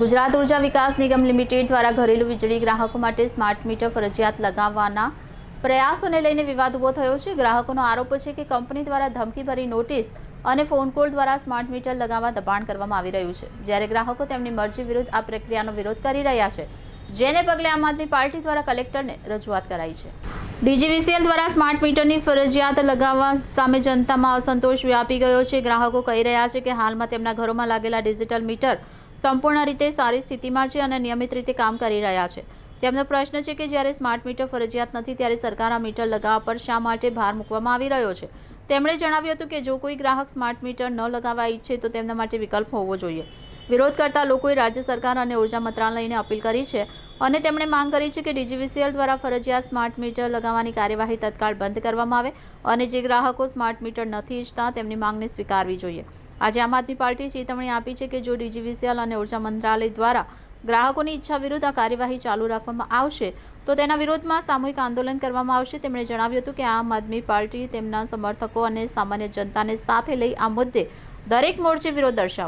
ગુજરાત ઊર્જા વિકાસ નિગમ લિમિટેડ દ્વારા ઘરેલું વીજળી ગ્રાહકો માટે સ્માર્ટ મીટર ફરજિયાત લગાવવાના પ્રયાસોને લઈને વિવાદ ઊભો થયો છે. ગ્રાહકોનો આરોપ છે કે કંપની દ્વારા ધમકીભરી નોટિસ અને ફોન કોલ દ્વારા સ્માર્ટ મીટર લગાવવા દબાણ કરવામાં આવી રહ્યું છે. જ્યારે ગ્રાહકો તેમની મરજી વિરુદ્ધ આ પ્રક્રિયાનો વિરોધ કરી રહ્યા છે, જેને પગલે આમ આદમી પાર્ટી દ્વારા કલેક્ટરને રજૂઆત કરાઈ છે. ડીજીવીસીએલ દ્વારા સ્માર્ટ મીટરની ફરજિયાત લગાવવા સામે જનતામાં અસંતોષ વ્યાપી ગયો છે. ગ્રાહકો કહી રહ્યા છે કે હાલમાં તેમના ઘરોમાં લાગેલા ડિજિટલ મીટર સંપૂર્ણ રીતે સારી સ્થિતિમાં છે અને નિયમિત રીતે કામ કરી રહ્યા છે. તેમનો પ્રશ્ન છે કે જ્યારે સ્માર્ટ મીટર ફરજિયાત નથી, ત્યારે સરકાર આ મીટર લગાવવા પર શા માટે ભાર મૂકવામાં આવી રહ્યો છે? તેમણે જણાવ્યું હતું કે જો કોઈ ગ્રાહક સ્માર્ટ મીટર ન લગાવવા ઈચ્છે તો તેમના માટે વિકલ્પ હોવો જોઈએ. વિરોધ કરતા લોકોએ રાજ્ય સરકાર અને ઊર્જા મંત્રાલયને અપીલ કરી છે અને તેમણે માંગ કરી છે કે ડીજીવીસીએલ દ્વારા ફરજિયાત સ્માર્ટ મીટર લગાવવાની કાર્યવાહી તત્કાળ બંધ કરવામાં આવે અને જે ગ્રાહકો સ્માર્ટ મીટર નથી ઈચ્છતા તેમની માંગને સ્વીકારવી જોઈએ. આજે આમ આદમી પાર્ટીએ ચેતવણી આપી છે કે જો ડીજીવીસીએલ અને ઊર્જા મંત્રાલય દ્વારા ગ્રાહકોની ઈચ્છા વિરુદ્ધ આ કાર્યવાહી ચાલુ રાખવામાં આવશે, તો તેના વિરોધમાં સામૂહિક આંદોલન કરવામાં આવશે. તેમણે જણાવ્યું હતું કે આમ આદમી પાર્ટી તેમના સમર્થકો અને સામાન્ય જનતાને સાથે લઈ આ મુદ્દે દરેક મોરચે વિરોધ દર્શાવશે.